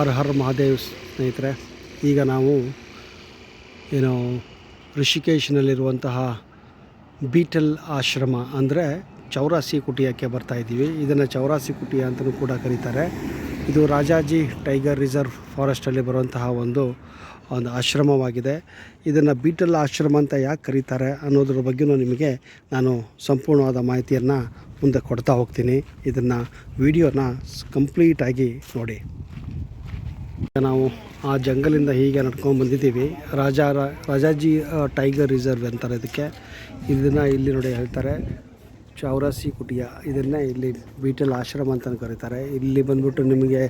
ಹರ್ ಹರ್ ಮಹಾದೇವ್ ಸ್ನೇಹಿತರೆ, ಈಗ ನಾವು ಏನು ಋಷಿಕೇಶ್ನಲ್ಲಿರುವಂತಹ ಬೀಟಲ್ ಆಶ್ರಮ ಅಂದರೆ ಚೌರಾಸಿ ಕುಟಿಯಕ್ಕೆ ಬರ್ತಾ ಇದ್ದೀವಿ. ಇದನ್ನು ಚೌರಾಸಿ ಕುಟಿಯ ಅಂತಲೂ ಕೂಡ ಕರೀತಾರೆ. ಇದು ರಾಜಾಜಿ ಟೈಗರ್ ರಿಸರ್ವ್ ಫಾರೆಸ್ಟಲ್ಲಿ ಬರುವಂತಹ ಒಂದು ಒಂದು ಆಶ್ರಮವಾಗಿದೆ. ಇದನ್ನು ಬೀಟಲ್ ಆಶ್ರಮ ಅಂತ ಯಾಕೆ ಕರೀತಾರೆ ಅನ್ನೋದ್ರ ಬಗ್ಗೆಯೂ ನಿಮಗೆ ನಾನು ಸಂಪೂರ್ಣವಾದ ಮಾಹಿತಿಯನ್ನು ಮುಂದೆ ಕೊಡ್ತಾ ಹೋಗ್ತೀನಿ. ಇದನ್ನು ವಿಡಿಯೋನ ಕಂಪ್ಲೀಟಾಗಿ ನೋಡಿ. ನಾವು ಆ ಜಂಗಲಿಂದ ಹೀಗೆ ನಡ್ಕೊಂಡು ಬಂದಿದ್ದೀವಿ. ರಾಜಾ ರಾಜಾಜಿ ಟೈಗರ್ ರಿಸರ್ವ್ ಅಂತಾರೆ ಇದಕ್ಕೆ. ಇದನ್ನು ಇಲ್ಲಿ ನೋಡಿ ಹೇಳ್ತಾರೆ. ಚೌರಾಸಿ ಕುಟಿಯ. ಇದನ್ನೇ ಇಲ್ಲಿ ಬೀಟಲ್ ಆಶ್ರಮ ಅಂತ ಕರೀತಾರೆ. ಇಲ್ಲಿ ಬಂದ್ಬಿಟ್ಟು ನಿಮಗೆ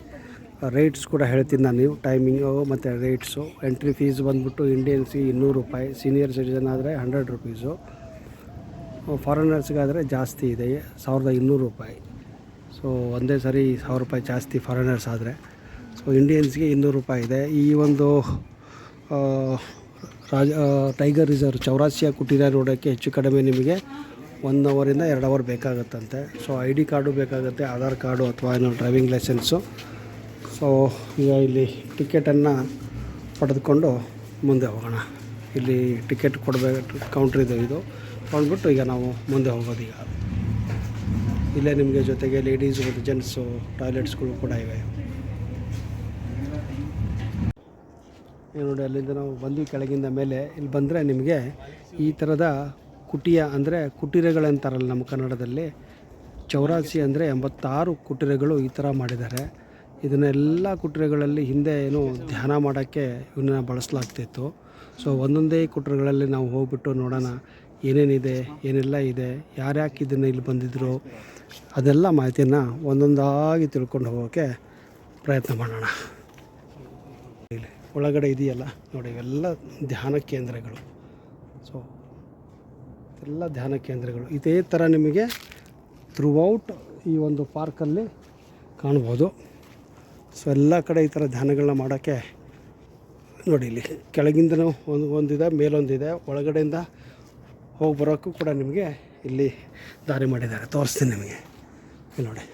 ರೇಟ್ಸ್ ಕೂಡ ಹೇಳ್ತೀನಿ ನಾನು ನೀವು. ಟೈಮಿಂಗು ಮತ್ತು ರೇಟ್ಸು ಎಂಟ್ರಿ ಫೀಸ್ ಬಂದ್ಬಿಟ್ಟು ಇಂಡಿಯನ್ಸಿಗೆ ಇನ್ನೂರು ರೂಪಾಯಿ. ಸೀನಿಯರ್ ಸಿಟಿಸನ್ ಆದರೆ ಹಂಡ್ರೆಡ್ ರುಪೀಸು ಫಾರಿನರ್ಸ್ಗಾದರೆ ಜಾಸ್ತಿ ಇದೆ. ಸಾವಿರದ ಇನ್ನೂರು ರೂಪಾಯಿ. ಸೊ ಒಂದೇ ಸರಿ ಸಾವಿರ ರೂಪಾಯಿ ಜಾಸ್ತಿ ಫಾರಿನರ್ಸ್ ಆದರೆ. ಸೊ ಇಂಡಿಯನ್ಸ್ಗೆ ಇನ್ನೂರು ರೂಪಾಯಿ ಇದೆ. ಈ ಒಂದು ರಾಜ ಟೈಗರ್ ರಿಸರ್ವ್ ಚೌರಾಸಿಯ ಕುಟೀರ ರೋಡಕ್ಕೆ ಹೆಚ್ಚು ಕಡಿಮೆ ನಿಮಗೆ ಒನ್ ಅವರಿಂದ ಎರಡು ಅವರ್ ಬೇಕಾಗುತ್ತಂತೆ. ಸೊ ಐ ಡಿ ಕಾರ್ಡು ಬೇಕಾಗುತ್ತೆ ಆಧಾರ್ ಕಾರ್ಡು ಅಥವಾ ಏನೋ ಡ್ರೈವಿಂಗ್ ಲೈಸೆನ್ಸು ಸೊ ಈಗ ಇಲ್ಲಿ ಟಿಕೆಟನ್ನು ಪಡೆದುಕೊಂಡು ಮುಂದೆ ಹೋಗೋಣ. ಇಲ್ಲಿ ಟಿಕೆಟ್ ಕೊಡಬೇಕು ಕೌಂಟ್ರ್ ಇದೆ ಇದು. ತೊಗೊಂಡ್ಬಿಟ್ಟು ಈಗ ನಾವು ಮುಂದೆ ಹೋಗೋದು ಈಗ. ಇಲ್ಲೇ ನಿಮಗೆ ಜೊತೆಗೆ ಲೇಡೀಸ್ ಮತ್ತು ಜೆಂಟ್ಸು ಟಾಯ್ಲೆಟ್ಸ್ಗಳು ಕೂಡ ಇವೆ. ಈಗ ನೋಡಿ ಅಲ್ಲಿಂದ ನಾವು ಬಂದ್ವಿ ಕೆಳಗಿಂದ ಮೇಲೆ. ಇಲ್ಲಿ ಬಂದರೆ ನಿಮಗೆ ಈ ಥರದ ಕುಟಿಯ ಅಂದರೆ ಕುಟೀರಗಳಂತಾರಲ್ಲ ನಮ್ಮ ಕನ್ನಡದಲ್ಲಿ. ಚೌರಾಸಿ ಅಂದರೆ ಎಂಬತ್ತಾರು ಕುಟೀರಗಳು ಈ ಥರ ಮಾಡಿದ್ದಾರೆ. ಇದನ್ನೆಲ್ಲ ಕುಟೀರಗಳಲ್ಲಿ ಹಿಂದೆ ಏನು ಧ್ಯಾನ ಮಾಡೋಕ್ಕೆ ಇವನ್ನ ಬಳಸಲಾಗ್ತಿತ್ತು. ಸೊ ಒಂದೊಂದೇ ಕುಟೀರಗಳಲ್ಲಿ ನಾವು ಹೋಗ್ಬಿಟ್ಟು ನೋಡೋಣ, ಏನೇನಿದೆ, ಏನೆಲ್ಲ ಇದೆ, ಯಾರ್ಯಾಕೆ ಇದನ್ನು ಇಲ್ಲಿ ಬಂದಿದ್ರು, ಅದೆಲ್ಲ ಮಾಹಿತಿಯನ್ನು ಒಂದೊಂದಾಗಿ ತಿಳ್ಕೊಂಡು ಹೋಗೋಕ್ಕೆ ಪ್ರಯತ್ನ ಮಾಡೋಣ. ಒಳಗಡೆ ಇದೆಯಲ್ಲ ನೋಡಿ, ಇವೆಲ್ಲ ಧ್ಯಾನ ಕೇಂದ್ರಗಳು. ಸೊ ಎಲ್ಲ ಧ್ಯಾನ ಕೇಂದ್ರಗಳು. ಇದೇ ಥರ ನಿಮಗೆ ಥ್ರೂಔಟ್ ಈ ಒಂದು ಪಾರ್ಕಲ್ಲಿ ಕಾಣ್ಬೋದು. ಸೊ ಎಲ್ಲ ಕಡೆ ಈ ಥರ ಧ್ಯಾನಗಳನ್ನ ಮಾಡೋಕ್ಕೆ ನೋಡಿ, ಇಲ್ಲಿ ಕೆಳಗಿಂದನೂ ಒಂದು, ಒಂದಿದೆ, ಮೇಲೊಂದಿದೆ. ಒಳಗಡೆಯಿಂದ ಹೋಗಿ ಬರೋಕ್ಕೂ ಕೂಡ ನಿಮಗೆ ಇಲ್ಲಿ ದಾರಿ ಮಾಡಿದ್ದಾರೆ. ತೋರಿಸ್ತೀನಿ ನಿಮಗೆ. ನೋಡಿ.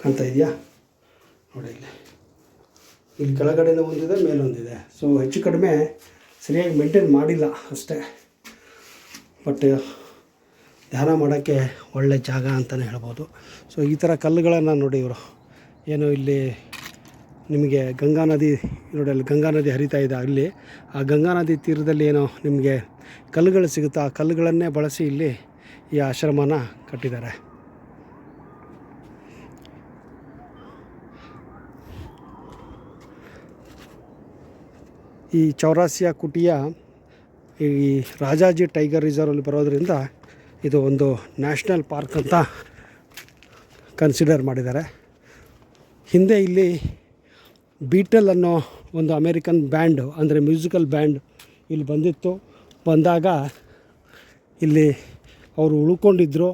ಕಾಣ್ತಾ ಇದೆಯಾ? ನೋಡಿ ಇಲ್ಲಿ ಇಲ್ಲಿ ಕೆಳಗಡೆನೂ ಒಂದಿದೆ ಮೇಲೊಂದಿದೆ. ಸೊ ಹೆಚ್ಚು ಕಡಿಮೆ ಸರಿಯಾಗಿ ಮೇಂಟೈನ್ ಮಾಡಿಲ್ಲ ಅಷ್ಟೇ. ಬಟ್ ಧ್ಯಾನ ಮಾಡೋಕ್ಕೆ ಒಳ್ಳೆ ಜಾಗ ಅಂತಲೇ ಹೇಳ್ಬೋದು. ಸೊ ಈ ಥರ ಕಲ್ಲುಗಳನ್ನು ನೋಡಿ ಇವರು. ಏನು ಇಲ್ಲಿ ನಿಮಗೆ ಗಂಗಾ ನದಿ, ನೋಡಿ ಅಲ್ಲಿ ಗಂಗಾ ನದಿ ಹರಿತಾ ಇದೆ ಅಲ್ಲಿ. ಆ ಗಂಗಾ ನದಿ ತೀರದಲ್ಲಿ ಏನೋ ನಿಮಗೆ ಕಲ್ಲುಗಳು ಸಿಗುತ್ತಾ, ಆ ಕಲ್ಲುಗಳನ್ನೇ ಬಳಸಿ ಇಲ್ಲಿ ಈ ಆಶ್ರಮನ ಕಟ್ಟಿದ್ದಾರೆ. ಈ ಚೌರಾಸಿಯ ಕುಟಿಯ ಈ ರಾಜಾಜಿ ಟೈಗರ್ ರಿಸರ್ವಲ್ಲಿ ಬರೋದರಿಂದ ಇದು ಒಂದು ನ್ಯಾಷನಲ್ ಪಾರ್ಕ್ ಅಂತ ಕನ್ಸಿಡರ್ ಮಾಡಿದ್ದಾರೆ. ಹಿಂದೆ ಇಲ್ಲಿ ಬೀಟಲ್ ಅನ್ನೋ ಒಂದು ಅಮೇರಿಕನ್ ಬ್ಯಾಂಡ್, ಅಂದರೆ ಮ್ಯೂಸಿಕಲ್ ಬ್ಯಾಂಡ್ ಇಲ್ಲಿ ಬಂದಿತ್ತು. ಬಂದಾಗ ಇಲ್ಲಿ ಅವರು ಉಳ್ಕೊಂಡಿದ್ದರು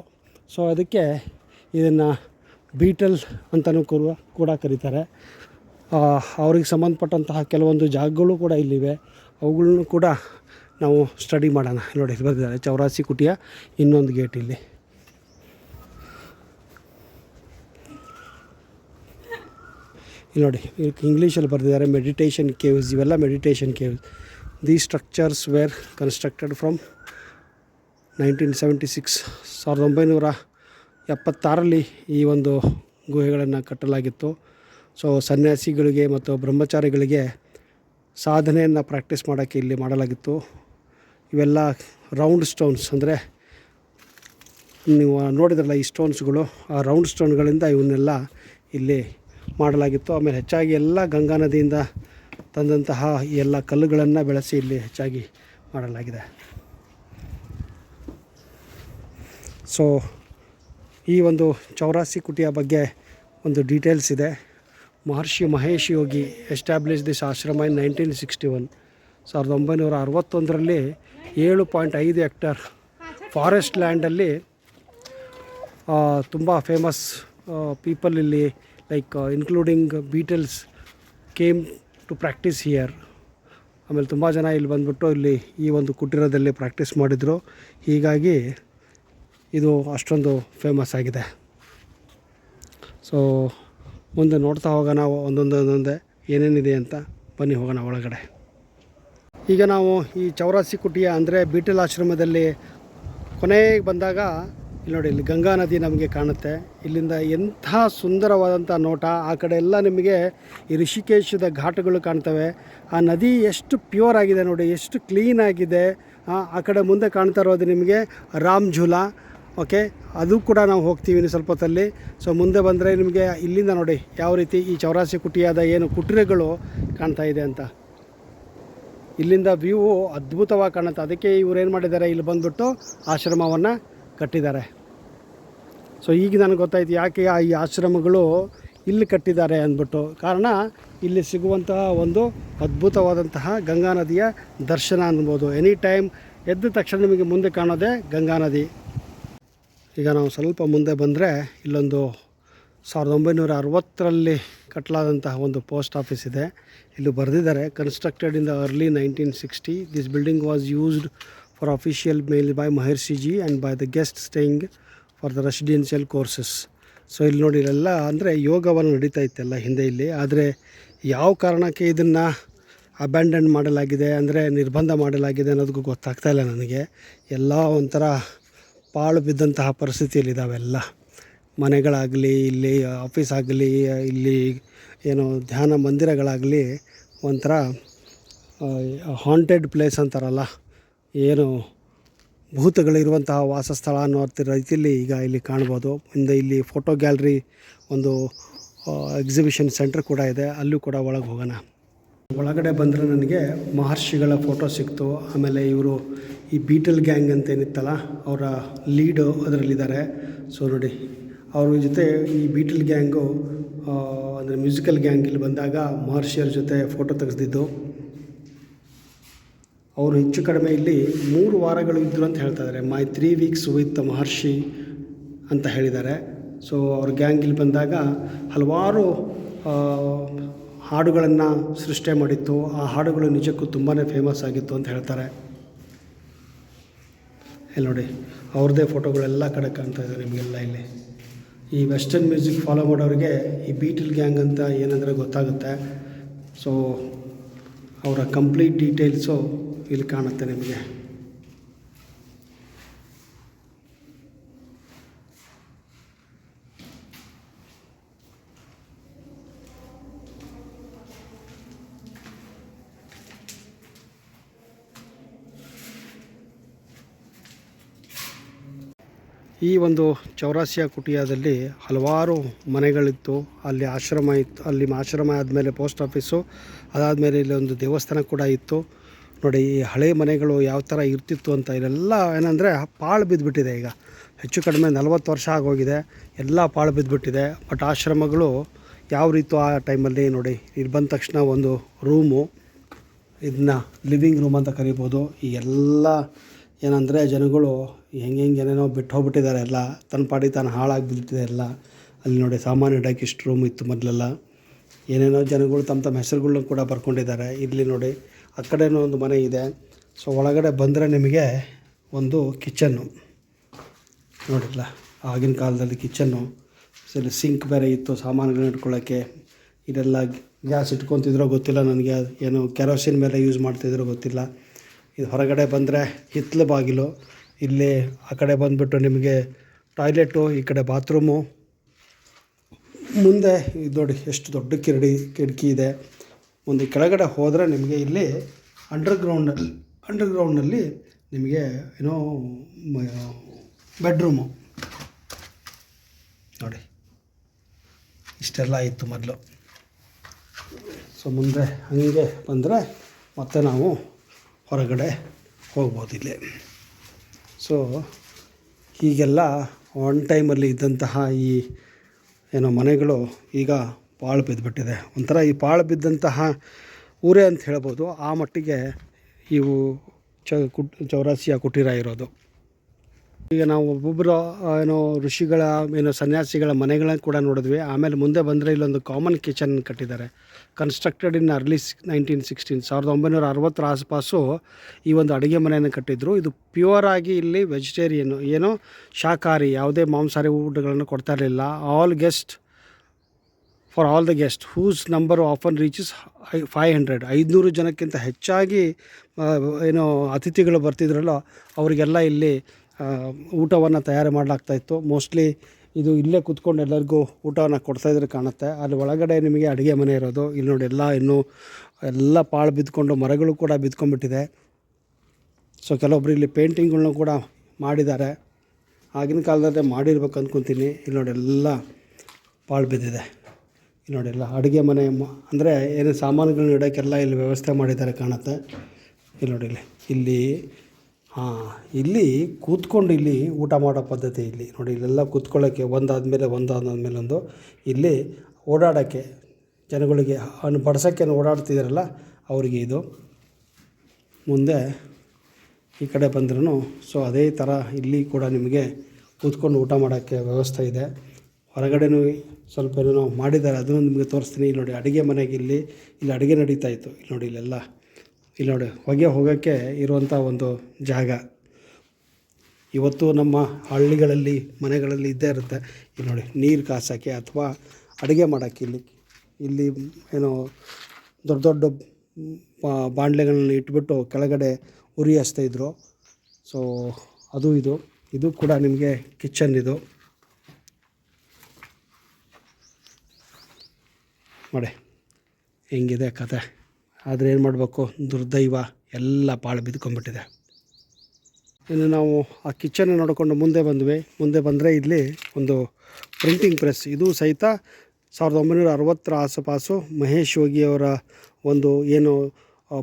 ಸೊ ಅದಕ್ಕೆ ಇದನ್ನು ಬೀಟಲ್ ಅಂತಲೂ ಕೂಡ ಕರೀತಾರೆ. ಅವ್ರಿಗೆ ಸಂಬಂಧಪಟ್ಟಂತಹ ಕೆಲವೊಂದು ಜಾಗಗಳು ಕೂಡ ಇಲ್ಲಿವೆ. ಅವುಗಳನ್ನು ಕೂಡ ನಾವು ಸ್ಟಡಿ ಮಾಡೋಣ. ನೋಡಿ, ಇಲ್ಲಿ ಬರ್ದಿದ್ದಾರೆ ಚೌರಾಸಿ ಕುಟಿಯ ಇನ್ನೊಂದು ಗೇಟ್ ಇಲ್ಲಿ. ಇಲ್ಲಿ ನೋಡಿ ಇಂಗ್ಲೀಷಲ್ಲಿ ಬರೆದಿದ್ದಾರೆ. ಮೆಡಿಟೇಷನ್ ಕೇವ್ಸ್ ಇವೆಲ್ಲ meditation caves the structures were constructed from nineteen seventy six ಸಾವಿರದ ಒಂಬೈನೂರ ಎಪ್ಪತ್ತಾರಲ್ಲಿ ಈ ಒಂದು ಗುಹೆಗಳನ್ನು ಕಟ್ಟಲಾಗಿತ್ತು. ಸೊ ಸನ್ಯಾಸಿಗಳಿಗೆ ಮತ್ತು ಬ್ರಹ್ಮಚಾರಿಗಳಿಗೆ ಸಾಧನೆಯನ್ನು ಪ್ರಾಕ್ಟೀಸ್ ಮಾಡೋಕ್ಕೆ ಇಲ್ಲಿ ಮಾಡಲಾಗಿತ್ತು. ಇವೆಲ್ಲ ರೌಂಡ್ ಸ್ಟೋನ್ಸ್ ಅಂದರೆ ನೀವು ನೋಡಿದ್ರಲ್ಲ ಈ ಸ್ಟೋನ್ಸ್ಗಳು ಆ ರೌಂಡ್ ಸ್ಟೋನ್ಗಳಿಂದ ಇವನ್ನೆಲ್ಲ ಇಲ್ಲಿ ಮಾಡಲಾಗಿತ್ತು. ಆಮೇಲೆ ಹೆಚ್ಚಾಗಿ ಎಲ್ಲ ಗಂಗಾ ನದಿಯಿಂದ ತಂದಂತಹ ಈ ಎಲ್ಲ ಕಲ್ಲುಗಳನ್ನು ಬೆಳೆಸಿ ಇಲ್ಲಿ ಹೆಚ್ಚಾಗಿ ಮಾಡಲಾಗಿದೆ. ಸೊ ಈ ಒಂದು ಚೌರಾಸಿ ಕುಟಿಯ ಬಗ್ಗೆ ಒಂದು ಡೀಟೇಲ್ಸ್ ಇದೆ. Maharishi Mahesh Yogi establish this ashram in nineteen sixty one. ಸಾವಿರದ ಒಂಬೈನೂರ ಅರವತ್ತೊಂದರಲ್ಲಿ ಏಳು ಪಾಯಿಂಟ್ ಐದು ಹೆಕ್ಟರ್ ಫಾರೆಸ್ಟ್ ಲ್ಯಾಂಡಲ್ಲಿ ತುಂಬ ಫೇಮಸ್ ಪೀಪಲ್ ಇಲ್ಲಿ like including Beatles came to practice here ಆಮೇಲೆ ತುಂಬ ಜನ ಇಲ್ಲಿ ಬಂದುಬಿಟ್ಟು ಇಲ್ಲಿ ಈ ಒಂದು ಕುಟೀರದಲ್ಲಿ ಪ್ರಾಕ್ಟೀಸ್ ಮಾಡಿದರು. ಹೀಗಾಗಿ ಇದು ಅಷ್ಟೊಂದು ಫೇಮಸ್ ಆಗಿದೆ. ಸೊ ಮುಂದೆ ನೋಡ್ತಾ ಹೋಗೋಣ ಒಂದೊಂದು ಒಂದೊಂದೇ ಏನೇನಿದೆ ಅಂತ ಬನ್ನಿ ಹೋಗೋಣ ಒಳಗಡೆ. ಈಗ ನಾವು ಈ ಚೌರಾಸಿ ಕುಟಿಯ ಅಂದರೆ ಬೀಟಲ್ ಆಶ್ರಮದಲ್ಲಿ ಕೊನೆಗೆ ಬಂದಾಗ ಇಲ್ಲಿ ನೋಡಿ, ಇಲ್ಲಿ ಗಂಗಾ ನದಿ ನಮಗೆ ಕಾಣುತ್ತೆ. ಇಲ್ಲಿಂದ ಎಂಥ ಸುಂದರವಾದಂಥ ನೋಟ. ಆ ಕಡೆ ಎಲ್ಲ ನಿಮಗೆ ಈ ಋಷಿಕೇಶದ ಘಾಟಗಳು ಕಾಣ್ತವೆ. ಆ ನದಿ ಎಷ್ಟು ಪ್ಯೂರ್ ಆಗಿದೆ ನೋಡಿ, ಎಷ್ಟು ಕ್ಲೀನ್ ಆಗಿದೆ. ಆ ಕಡೆ ಮುಂದೆ ಕಾಣ್ತಾ ಇರೋದು ನಿಮಗೆ ರಾಮ್ ಝೂಲಾ. ಓಕೆ? ಅದು ಕೂಡ ನಾವು ಹೋಗ್ತೀವಿ ಇನ್ನು ಸ್ವಲ್ಪ ಹೊತ್ತಲ್ಲಿ. ಸೊ ಮುಂದೆ ಬಂದರೆ ನಿಮಗೆ ಇಲ್ಲಿಂದ ನೋಡಿ ಯಾವ ರೀತಿ ಈ ಚೌರಾಸಿ ಕುಟಿಯಾದ ಏನು ಕುಟೀರಗಳು ಕಾಣ್ತಾ ಇದೆ ಅಂತ. ಇಲ್ಲಿಂದ ವ್ಯೂ ಅದ್ಭುತವಾಗಿ ಕಾಣುತ್ತೆ. ಅದಕ್ಕೆ ಇವ್ರು ಏನು ಮಾಡಿದ್ದಾರೆ? ಇಲ್ಲಿ ಬಂದುಬಿಟ್ಟು ಆಶ್ರಮವನ್ನು ಕಟ್ಟಿದ್ದಾರೆ. ಸೊ ಈಗ ನನಗೆ ಗೊತ್ತಾಯ್ತು ಯಾಕೆ ಆ ಈ ಆಶ್ರಮಗಳು ಇಲ್ಲಿ ಕಟ್ಟಿದ್ದಾರೆ ಅಂದ್ಬಿಟ್ಟು. ಕಾರಣ, ಇಲ್ಲಿ ಸಿಗುವಂತಹ ಒಂದು ಅದ್ಭುತವಾದಂತಹ ಗಂಗಾ ನದಿಯ ದರ್ಶನ ಅನ್ಬೋದು. ಎನಿ ಟೈಮ್ ಎದ್ದ ತಕ್ಷಣ ನಿಮಗೆ ಮುಂದೆ ಕಾಣೋದೇ ಗಂಗಾ ನದಿ. ಈಗ ನಾವು ಸ್ವಲ್ಪ ಮುಂದೆ ಬಂದರೆ ಇಲ್ಲೊಂದು ಸಾವಿರದ ಒಂಬೈನೂರ ಅರವತ್ತರಲ್ಲಿ ಕಟ್ಟಲಾದಂತಹ ಒಂದು ಪೋಸ್ಟ್ ಆಫೀಸ್ ಇದೆ. ಇಲ್ಲಿ ಬರೆದಿದ್ದಾರೆ constructed in the early nineteen sixty this building was used for official mail by Maharishi ji and by the guest staying for the residential courses so ಇಲ್ಲಿ ನೋಡಿ ಇಲ್ಲೆಲ್ಲ ಅಂದರೆ ಯೋಗವನ್ನು ನಡೀತಾ ಇತ್ತೆಲ್ಲ ಹಿಂದೆ ಇಲ್ಲಿ. ಆದರೆ ಯಾವ ಕಾರಣಕ್ಕೆ ಇದನ್ನು ಅಬ್ಯಾಂಡನ್ ಮಾಡಲಾಗಿದೆ ಅಂದರೆ ನಿರ್ಬಂಧ ಮಾಡಲಾಗಿದೆ ಅನ್ನೋದಕ್ಕೂ ಗೊತ್ತಾಗ್ತಾ ಇಲ್ಲ ನನಗೆ. ಎಲ್ಲ ಒಂಥರ ಪಾಳು ಬಿದ್ದಂತಹ ಪರಿಸ್ಥಿತಿಯಲ್ಲಿದ್ದಾವೆಲ್ಲ. ಮನೆಗಳಾಗಲಿ, ಇಲ್ಲಿ ಆಫೀಸ್ ಆಗಲಿ ಇಲ್ಲಿ ಏನು ಧ್ಯಾನ ಮಂದಿರಗಳಾಗಲಿ ಒಂಥರ ಹಾಂಟೆಡ್ ಪ್ಲೇಸ್ ಅಂತಾರಲ್ಲ. ಏನು ಭೂತಗಳಿರುವಂತಹ ವಾಸಸ್ಥಳ ಅನ್ನೋ ರೀತಿಯಲ್ಲಿ ಈಗ ಇಲ್ಲಿ ಕಾಣ್ಬೋದು. ಹಿಂದೆ ಇಲ್ಲಿ ಫೋಟೋ ಗ್ಯಾಲರಿ ಒಂದು ಎಕ್ಸಿಬಿಷನ್ ಸೆಂಟರ್ ಕೂಡ ಇದೆ. ಅಲ್ಲೂ ಕೂಡ ಒಳಗೆ ಹೋಗೋಣ. ಒಳಗಡೆ ಬಂದರೆ ನನಗೆ ಮಹರ್ಷಿಗಳ ಫೋಟೋ ಸಿಕ್ತು. ಆಮೇಲೆ ಇವರು ಈ ಬೀಟಲ್ ಗ್ಯಾಂಗ್ ಅಂತ ಏನಿತ್ತಲ್ಲ ಅವರ ಲೀಡು ಅದರಲ್ಲಿದ್ದಾರೆ. ಸೊ ನೋಡಿ, ಅವ್ರ ಜೊತೆ ಈ ಬೀಟಲ್ ಗ್ಯಾಂಗು ಅಂದರೆ ಮ್ಯೂಸಿಕಲ್ ಗ್ಯಾಂಗ್ ಇಲ್ಲಿ ಬಂದಾಗ ಮಹರ್ಷಿಯರ ಜೊತೆ ಫೋಟೋ ತೆಗೆಸ್ದಿದ್ದು. ಅವರು ಹೆಚ್ಚು ಕಡಿಮೆ ಇಲ್ಲಿ ಮೂರು ವಾರಗಳು ಇದ್ದರು ಅಂತ ಹೇಳ್ತಾ ಇದ್ದಾರೆ my three weeks with Maharishi ಅಂತ ಹೇಳಿದ್ದಾರೆ. ಸೊ ಅವ್ರ ಗ್ಯಾಂಗ್ ಇಲ್ಲಿ ಬಂದಾಗ ಹಲವಾರು ಹಾಡುಗಳನ್ನು ಸೃಷ್ಟಿ ಮಾಡಿತ್ತು. ಆ ಹಾಡುಗಳು ನಿಜಕ್ಕೂ ತುಂಬಾ ಫೇಮಸ್ ಆಗಿತ್ತು ಅಂತ ಹೇಳ್ತಾರೆ. ಇಲ್ಲಿ ನೋಡಿ, ಅವ್ರದ್ದೇ ಫೋಟೋಗಳೆಲ್ಲ ಕಡೆ ಕಾಣ್ತಾ ಇದೆ ನಿಮಗೆಲ್ಲ ಇಲ್ಲಿ. ಈ ವೆಸ್ಟರ್ನ್ ಮ್ಯೂಸಿಕ್ ಫಾಲೋ ಮಾಡೋರಿಗೆ ಈ ಬೀಟಲ್ ಗ್ಯಾಂಗ್ ಅಂತ ಏನಂದರೆ ಗೊತ್ತಾಗುತ್ತೆ. ಸೊ ಅವರ ಕಂಪ್ಲೀಟ್ ಡೀಟೇಲ್ಸು ಇಲ್ಲಿ ಕಾಣುತ್ತೆ ನಿಮಗೆ. ಈ ಒಂದು ಚೌರಾಸಿಯ ಕುಟಿಯಾದಲ್ಲಿ ಹಲವಾರು ಮನೆಗಳಿತ್ತು. ಅಲ್ಲಿ ಆಶ್ರಮ ಇತ್ತು. ಅಲ್ಲಿ ಆಶ್ರಮ ಆದಮೇಲೆ ಪೋಸ್ಟ್ ಆಫೀಸು, ಅದಾದಮೇಲೆ ಇಲ್ಲಿ ಒಂದು ದೇವಸ್ಥಾನ ಕೂಡ ಇತ್ತು. ನೋಡಿ, ಈ ಹಳೆ ಮನೆಗಳು ಯಾವ ಥರ ಇರ್ತಿತ್ತು ಅಂತ ಇಲ್ಲೆಲ್ಲ ಏನಂದರೆ ಪಾಳು ಬಿದ್ದುಬಿಟ್ಟಿದೆ ಈಗ. ಹೆಚ್ಚು ಕಡಿಮೆ ನಲವತ್ತು ವರ್ಷ ಆಗೋಗಿದೆ. ಎಲ್ಲ ಪಾಳು ಬಿದ್ದುಬಿಟ್ಟಿದೆ ಬಟ್ ಆಶ್ರಮಗಳು ಯಾವ ರೀತಿ ಆ ಟೈಮಲ್ಲಿ ನೋಡಿ, ಇಲ್ಲಿ ಬಂದ ತಕ್ಷಣ ಒಂದು ರೂಮು, ಇದನ್ನ ಲಿವಿಂಗ್ ರೂಮ್ ಅಂತ ಕರಿಬೋದು. ಈ ಎಲ್ಲ ಏನಂದರೆ ಜನಗಳು ಹೆಂಗೆ ಹೆಂಗೆ ಏನೇನೋ ಬಿಟ್ಟು ಹೋಗ್ಬಿಟ್ಟಿದ್ದಾರೆ ಎಲ್ಲ, ತನ್ನ ಪಾಡಿ ತಾನು ಹಾಳಾಗಿ ಬಿದ್ದಿದೆ ಎಲ್ಲ. ಅಲ್ಲಿ ನೋಡಿ ಸಾಮಾನು ಇಡಕ್ಕೆ ಇಷ್ಟು ರೂಮ್ ಇತ್ತು ಮೊದಲೆಲ್ಲ. ಏನೇನೋ ಜನಗಳು ತಮ್ಮ ತಮ್ಮ ಹೆಸರುಗಳನ್ನ ಕೂಡ ಬರ್ಕೊಂಡಿದ್ದಾರೆ. ಇಲ್ಲಿ ನೋಡಿ, ಆ ಕಡೆಯೂ ಒಂದು ಮನೆ ಇದೆ. ಸೊ ಒಳಗಡೆ ಬಂದರೆ ನಿಮಗೆ ಒಂದು ಕಿಚನ್ನು. ನೋಡಿಲ್ಲ ಆಗಿನ ಕಾಲದಲ್ಲಿ ಕಿಚನ್ನು. ಸೊ ಸಿಂಕ್ ಬೇರೆ ಇತ್ತು ಸಾಮಾನುಗಳನ್ನ ಇಟ್ಕೊಳ್ಳೋಕ್ಕೆ. ಇದೆಲ್ಲ ಗ್ಯಾಸ್ ಇಟ್ಕೊತಿದ್ರೋ ಗೊತ್ತಿಲ್ಲ ನನಗೆ. ಏನು ಕೆರೋಸಿನ್ ಮೇಲೆ ಯೂಸ್ ಮಾಡ್ತಿದ್ರೋ ಗೊತ್ತಿಲ್ಲ. ಇದು ಹೊರಗಡೆ ಬಂದರೆ ಹಿತ್ತಲು ಬಾಗಿಲು. ಇಲ್ಲಿ ಆ ಕಡೆ ಬಂದುಬಿಟ್ಟು ನಿಮಗೆ ಟಾಯ್ಲೆಟು, ಈ ಕಡೆ ಬಾತ್ರೂಮು. ಮುಂದೆ ಇದು ನೋಡಿ ಎಷ್ಟು ದೊಡ್ಡ ಕಿರಡಿ, ಕಿಟಕಿ ಇದೆ. ಒಂದು ಕೆಳಗಡೆ ಹೋದರೆ ನಿಮಗೆ ಇಲ್ಲಿ ಅಂಡರ್ಗ್ರೌಂಡಲ್ಲಿ ಅಂಡರ್ಗ್ರೌಂಡ್ನಲ್ಲಿ ನಿಮಗೆ ಏನೋ ಬೆಡ್ರೂಮು ನೋಡಿ, ಇಷ್ಟೆಲ್ಲ ಇತ್ತು ಮೊದಲು. ಸೊ ಮುಂದೆ ಹಾಗೆ ಬಂದರೆ ಮತ್ತೆ ನಾವು ಹೊರಗಡೆ ಹೋಗ್ಬೋದು ಇಲ್ಲಿ. ಸೊ ಹೀಗೆಲ್ಲ ಒನ್ ಟೈಮಲ್ಲಿ ಇದ್ದಂತಹ ಈ ಏನೋ ಮನೆಗಳು ಈಗ ಪಾಳು ಬಿದ್ದುಬಿಟ್ಟಿದೆ ಒಂಥರ ಈ ಪಾಳು ಬಿದ್ದಂತಹ ಊರೇ ಅಂತ ಹೇಳ್ಬೋದು. ಆ ಮಟ್ಟಿಗೆ ಇವು ಚೌರಾಸಿಯ ಕುಟೀರ ಇರೋದು. ಈಗ ನಾವು ಒಬ್ಬೊಬ್ಬರು ಏನೋ ಋಷಿಗಳ, ಏನೋ ಸನ್ಯಾಸಿಗಳ ಮನೆಗಳನ್ನ ಕೂಡ ನೋಡಿದ್ವಿ. ಆಮೇಲೆ ಮುಂದೆ ಬಂದರೆ ಇಲ್ಲೊಂದು ಕಾಮನ್ ಕಿಚನ್ ಕಟ್ಟಿದ್ದಾರೆ. Constructed in early nineteen sixteen ಸಾವಿರದ ಒಂಬೈನೂರ ಅರವತ್ತರ ಆಸುಪಾಸು ಈ ಒಂದು ಅಡುಗೆ ಮನೆಯನ್ನು ಕಟ್ಟಿದ್ರು. ಇದು ಪ್ಯೂರ್ ಆಗಿ ಇಲ್ಲಿ ವೆಜಿಟೇರಿಯನ್ ಏನೋ ಶಾಖಾರಿ ಯಾವುದೇ ಮಾಂಸಾಹಾರಿ ಊಟಗಳನ್ನು ಕೊಡ್ತಾ ಇರಲಿಲ್ಲ. All guest for all the guest whose number often reaches five hundred ಐದುನೂರು ಜನಕ್ಕಿಂತ ಹೆಚ್ಚಾಗಿ ಏನು ಅತಿಥಿಗಳು ಬರ್ತಿದ್ರಲ್ಲ, ಅವರಿಗೆಲ್ಲ ಇಲ್ಲಿ ಊಟವನ್ನು ತಯಾರು ಮಾಡಲಾಗ್ತಾಯಿತ್ತು ಮೋಸ್ಟ್ಲಿ ಇದು ಇಲ್ಲೇ ಕುತ್ಕೊಂಡು ಎಲ್ಲರಿಗೂ ಊಟವನ್ನು ಕೊಡ್ತಾಯಿದ್ರೆ ಕಾಣುತ್ತೆ. ಅಲ್ಲಿ ಒಳಗಡೆ ನಿಮಗೆ ಅಡುಗೆ ಮನೆ ಇರೋದು. ಇಲ್ಲಿ ನೋಡಿ ಎಲ್ಲ ಇನ್ನೂ ಎಲ್ಲ ಪಾಳು ಬಿದ್ದುಕೊಂಡು ಮರಗಳು ಕೂಡ ಬಿದ್ಕೊಂಡ್ಬಿಟ್ಟಿದೆ. ಸೊ ಕೆಲವೊಬ್ರು ಇಲ್ಲಿ ಪೇಂಟಿಂಗ್ಗಳ್ನ ಕೂಡ ಮಾಡಿದ್ದಾರೆ. ಆಗಿನ ಕಾಲದಲ್ಲೇ ಮಾಡಿರ್ಬೇಕು ಅಂದ್ಕೊತೀನಿ ಇಲ್ಲಿ ನೋಡಿ ಎಲ್ಲ ಪಾಳು ಬಿದ್ದಿದೆ. ಇಲ್ಲಿ ನೋಡಿ ಎಲ್ಲ ಅಡುಗೆ ಮನೆ ಅಂದರೆ ಏನು ಸಾಮಾನುಗಳನ್ನ ಇಡೋಕ್ಕೆಲ್ಲ ಇಲ್ಲಿ ವ್ಯವಸ್ಥೆ ಮಾಡಿದ್ದಾರೆ ಕಾಣುತ್ತೆ. ಇಲ್ಲಿ ನೋಡಿ ಇಲ್ಲಿ ಇಲ್ಲಿ ಇಲ್ಲಿ ಕೂತ್ಕೊಂಡು ಇಲ್ಲಿ ಊಟ ಮಾಡೋ ಪದ್ಧತಿ ಇಲ್ಲಿ. ನೋಡಿ, ಇಲ್ಲೆಲ್ಲ ಕೂತ್ಕೊಳ್ಳೋಕ್ಕೆ ಒಂದಾದ ಮೇಲೆ ಒಂದು ಇಲ್ಲಿ ಓಡಾಡೋಕ್ಕೆ ಜನಗಳಿಗೆ ಅನ್ನು ಬಡ್ಸೋಕ್ಕೆ ಓಡಾಡ್ತಿದ್ದಾರಲ್ಲ ಅವರಿಗೆ ಇದು. ಮುಂದೆ ಈ ಕಡೆ ಬಂದ್ರೂ ಸೊ ಅದೇ ಥರ ಇಲ್ಲಿ ಕೂಡ ನಿಮಗೆ ಕೂತ್ಕೊಂಡು ಊಟ ಮಾಡೋಕ್ಕೆ ವ್ಯವಸ್ಥೆ ಇದೆ. ಹೊರಗಡೆನೂ ಸ್ವಲ್ಪ ಏನೋ ಮಾಡಿದ್ದಾರೆ, ಅದನ್ನು ನಿಮಗೆ ತೋರಿಸ್ತೀನಿ. ಇಲ್ಲಿ ನೋಡಿ, ಅಡುಗೆ ಮನೆಗೆ ಇಲ್ಲಿ ಇಲ್ಲಿ ಅಡುಗೆ ನಡೀತಾ ಇತ್ತು. ಇಲ್ಲಿ ನೋಡಿ, ಇಲ್ಲೆಲ್ಲ ಇಲ್ಲಿ ನೋಡಿ, ಹೊಗೆ ಹೋಗೋಕ್ಕೆ ಇರುವಂಥ ಒಂದು ಜಾಗ. ಇವತ್ತು ನಮ್ಮ ಹಳ್ಳಿಗಳಲ್ಲಿ, ಮನೆಗಳಲ್ಲಿ ಇದ್ದೇ ಇರುತ್ತೆ. ಇಲ್ಲಿ ನೋಡಿ, ನೀರು ಕಾಸೋಕ್ಕೆ ಅಥವಾ ಅಡುಗೆ ಮಾಡೋಕ್ಕೆ ಇಲ್ಲಿ ಇಲ್ಲಿ ಏನೋ ದೊಡ್ಡ ದೊಡ್ಡ ಬಾಂಡ್ಲೆಗಳನ್ನ ಇಟ್ಬಿಟ್ಟು ಕೆಳಗಡೆ ಉರಿ ಹಚ್ತಾಯಿದ್ರು ಸೊ ಅದು ಇದು. ಇದು ಕೂಡ ನಿಮಗೆ ಕಿಚನ್ ಇದು. ನೋಡಿ, ಹೆಂಗಿದೆ ಕತೆ. ಆದರೆ ಏನು ಮಾಡಬೇಕು? ದುರ್ದೈವ ಎಲ್ಲ ಪಾಳು ಬಿದ್ಕೊಂಡ್ಬಿಟ್ಟಿದೆ. ಇನ್ನು ನಾವು ಆ ಕಿಚನ್ ನೋಡಿಕೊಂಡು ಮುಂದೆ ಬಂದ್ವಿ. ಮುಂದೆ ಬಂದರೆ ಇಲ್ಲಿ ಒಂದು ಪ್ರಿಂಟಿಂಗ್ ಪ್ರೆಸ್ ಇದು ಸಹಿತ ಸಾವಿರದ ಒಂಬೈನೂರ ಅರವತ್ತರ ಆಸುಪಾಸು ಮಹೇಶ್ ಯೋಗಿಯವರ ಒಂದು ಏನು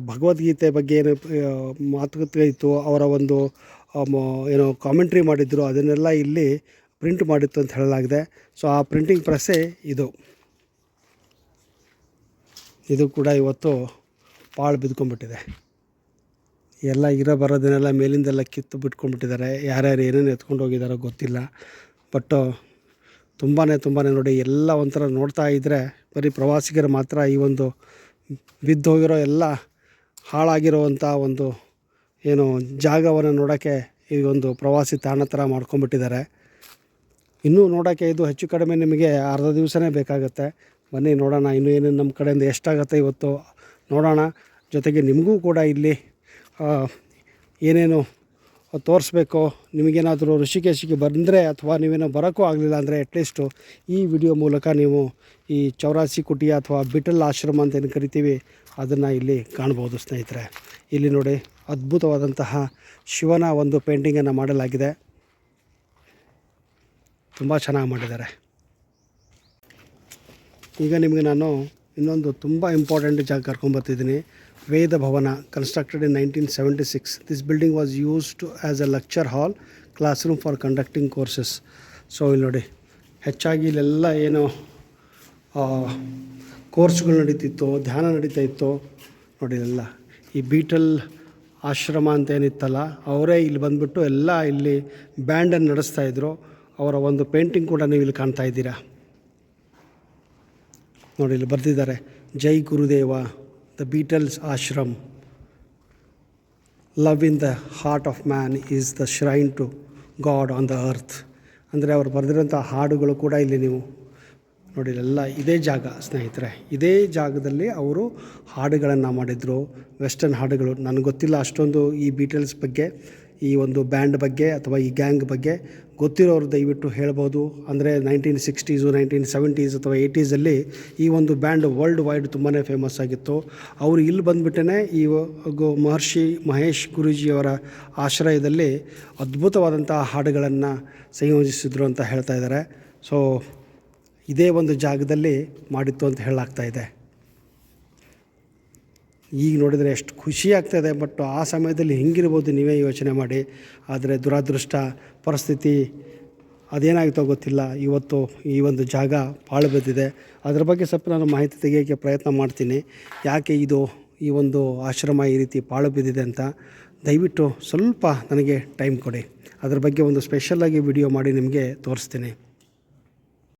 ಭಗವದ್ಗೀತೆ ಬಗ್ಗೆ ಏನು ಮಾತುಕತೆ ಇತ್ತು, ಅವರ ಒಂದು ಏನು ಕಾಮೆಂಟ್ರಿ ಮಾಡಿದ್ದರು ಅದನ್ನೆಲ್ಲ ಇಲ್ಲಿ ಪ್ರಿಂಟ್ ಮಾಡಿತ್ತು ಅಂತ ಹೇಳಲಾಗಿದೆ. ಸೊ ಆ ಪ್ರಿಂಟಿಂಗ್ ಪ್ರೆಸ್ಸೇ ಇದು. ಇದು ಕೂಡ ಇವತ್ತು ಪಾಳು ಬಿದ್ಕೊಂಡ್ಬಿಟ್ಟಿದೆ ಎಲ್ಲ ಇರೋ ಬರೋದನ್ನೆಲ್ಲ ಮೇಲಿಂದೆಲ್ಲ ಕಿತ್ತು ಬಿಟ್ಕೊಂಡ್ಬಿಟ್ಟಿದ್ದಾರೆ ಯಾರ್ಯಾರು ಏನೇನು ಎತ್ಕೊಂಡು ಹೋಗಿದ್ದಾರೋ ಗೊತ್ತಿಲ್ಲ ಬಟ್ಟು ತುಂಬಾ ತುಂಬಾ ನೋಡಿ ಎಲ್ಲ ಒಂಥರ ನೋಡ್ತಾ ಇದ್ದರೆ ಬರೀ ಪ್ರವಾಸಿಗರು ಮಾತ್ರ ಈ ಒಂದು ಬಿದ್ದು ಹೋಗಿರೋ ಎಲ್ಲ ಹಾಳಾಗಿರುವಂಥ ಒಂದು ಏನು ಜಾಗವನ್ನು ನೋಡೋಕ್ಕೆ ಈ ಒಂದು ಪ್ರವಾಸಿ ತಾಣ ಥರ ಮಾಡ್ಕೊಂಡ್ಬಿಟ್ಟಿದ್ದಾರೆ ಇನ್ನೂ ನೋಡೋಕ್ಕೆ ಇದು ಹೆಚ್ಚು ಕಡಿಮೆ ನಿಮಗೆ ಅರ್ಧ ದಿವಸನೇ ಬೇಕಾಗುತ್ತೆ. ಬನ್ನಿ ನೋಡೋಣ ಇನ್ನೂ ಏನೇನು ನಮ್ಮ ಕಡೆಯಿಂದ ಎಷ್ಟಾಗುತ್ತೆ ಇವತ್ತು. ನೋಡೋಣ. ಜೊತೆಗೆ ನಿಮಗೂ ಕೂಡ ಇಲ್ಲಿ ಏನೇನು ತೋರಿಸ್ಬೇಕು, ನಿಮಗೇನಾದರೂ ಋಷಿಕೇಶಿಗೆ ಬಂದರೆ ಅಥವಾ ನೀವೇನೋ ಬರೋಕ್ಕೂ ಆಗಲಿಲ್ಲ ಅಂದರೆ ಅಟ್ಲೀಸ್ಟು ಈ ವಿಡಿಯೋ ಮೂಲಕ ನೀವು ಈ ಚೌರಾಸಿ ಕುಟಿಯ ಅಥವಾ ಬಿಟಲ್ ಆಶ್ರಮ ಅಂತ ಏನು ಕರಿತೀವಿ, ಅದನ್ನು ಇಲ್ಲಿ ಕಾಣ್ಬೋದು ಸ್ನೇಹಿತರೆ. ಇಲ್ಲಿ ನೋಡಿ ಅದ್ಭುತವಾದಂತಹ ಶಿವನ ಒಂದು ಪೇಂಟಿಂಗನ್ನು ಮಾಡಲಾಗಿದೆ. ತುಂಬ ಚೆನ್ನಾಗಿ ಮಾಡಿದ್ದಾರೆ. ಈಗ ನಿಮಗೆ ನಾನು ಇನ್ನೊಂದು ತುಂಬ ಇಂಪಾರ್ಟೆಂಟ್ ಜಾಗ ಕರ್ಕೊಂಬರ್ತಿದ್ದೀನಿ Veda Bhavan constructed in nineteen seventy six this building was used as a lecture hall class room for conducting courses so ಇಲ್ಲಿ ನೋಡಿ, ಹೆಚ್ಚಾಗಿ ಇಲ್ಲೆಲ್ಲ ಏನು ಕೋರ್ಸ್ಗಳು ನಡೀತಿತ್ತು, ಧ್ಯಾನ ನಡೀತಾ ಇತ್ತು. ನೋಡಿ ಇಲ್ಲೆಲ್ಲ, ಈ ಬೀಟಲ್ ಆಶ್ರಮ ಅಂತ ಏನಿತ್ತಲ್ಲ, ಅವರೇ ಇಲ್ಲಿ ಬಂದ್ಬಿಟ್ಟು ಎಲ್ಲ ಇಲ್ಲಿ ಬ್ಯಾಂಡನ್ನು ನಡೆಸ್ತಾ ಇದ್ರು. ಅವರ ಒಂದು ಪೇಂಟಿಂಗ್ ಕೂಡ ನೀವು ಇಲ್ಲಿ ಕಾಣ್ತಾ ಇದ್ದೀರಾ. ನೋಡಿ ಇಲ್ಲಿ ಬರೆದಿದ್ದಾರೆ. Jai Gurudeva the Beatles ashram. Love in the heart of man is the shrine to God on the earth ಅಂದರೆ ಅವರು ಬರೆದಿರೋಂಥ ಹಾಡುಗಳು ಕೂಡ ಇಲ್ಲಿ ನೀವು ನೋಡಿ ಎಲ್ಲ ಇದೇ ಜಾಗ ಸ್ನೇಹಿತರೆ. ಇದೇ ಜಾಗದಲ್ಲಿ ಅವರು ಹಾಡುಗಳನ್ನು ಮಾಡಿದರು. ವೆಸ್ಟರ್ನ್ ಹಾಡುಗಳು. ನನಗೆ ಗೊತ್ತಿಲ್ಲ ಅಷ್ಟೊಂದು ಈ ಬೀಟಲ್ಸ್ ಬಗ್ಗೆ. ಈ ಒಂದು ಬ್ಯಾಂಡ್ ಬಗ್ಗೆ ಅಥವಾ ಈ ಗ್ಯಾಂಗ್ ಬಗ್ಗೆ ಗೊತ್ತಿರೋರು ದಯವಿಟ್ಟು ಹೇಳ್ಬೋದು. ಅಂದರೆ ನೈನ್ಟೀನ್ ಸಿಕ್ಸ್ಟೀಸು ನೈನ್ಟೀನ್ ಸೆವೆಂಟೀಸ್ ಅಥವಾ ಏಯ್ಟೀಸಲ್ಲಿ ಈ ಒಂದು ಬ್ಯಾಂಡ್ ವರ್ಲ್ಡ್ ವೈಡ್ ತುಂಬಾ ಫೇಮಸ್ ಆಗಿತ್ತು. ಅವರು ಇಲ್ಲಿ ಬಂದುಬಿಟ್ಟೇ ಈ ಮಹರ್ಷಿ ಮಹೇಶ್ ಗುರೂಜಿಯವರ ಆಶ್ರಯದಲ್ಲಿ ಅದ್ಭುತವಾದಂಥ ಹಾಡುಗಳನ್ನು ಸಂಯೋಜಿಸಿದ್ರು ಅಂತ ಹೇಳ್ತಾ ಇದ್ದಾರೆ ಸೊ ಇದೇ ಒಂದು ಜಾಗದಲ್ಲಿ ಮಾಡಿತ್ತು ಅಂತ ಹೇಳಲಾಗ್ತಾ ಇದೆ. ಈಗ ನೋಡಿದರೆ ಎಷ್ಟು ಖುಷಿ ಆಗ್ತದೆ ಬಟ್ ಆ ಸಮಯದಲ್ಲಿ ಹೆಂಗಿರ್ಬೋದು ನೀವೇ ಯೋಚನೆ ಮಾಡಿ. ಆದರೆ ದುರಾದೃಷ್ಟ ಪರಿಸ್ಥಿತಿ ಅದೇನಾಗುತ್ತೋ ಗೊತ್ತಿಲ್ಲ. ಇವತ್ತು ಈ ಒಂದು ಜಾಗ ಪಾಳು ಬಿದ್ದಿದೆ. ಅದ್ರ ಬಗ್ಗೆ ಸ್ವಲ್ಪ ನಾನು ಮಾಹಿತಿ ತೆಗೆಯೋಕ್ಕೆ ಪ್ರಯತ್ನ ಮಾಡ್ತೀನಿ. ಯಾಕೆ ಇದು ಈ ಒಂದು ಆಶ್ರಮ ಈ ರೀತಿ ಪಾಳು ಬಿದ್ದಿದೆ ಅಂತ ದಯವಿಟ್ಟು ಸ್ವಲ್ಪ ನನಗೆ ಟೈಮ್ ಕೊಡಿ. ಅದ್ರ ಬಗ್ಗೆ ಒಂದು ಸ್ಪೆಷಲ್ಲಾಗಿ ವಿಡಿಯೋ ಮಾಡಿ ನಿಮಗೆ ತೋರಿಸ್ತೀನಿ.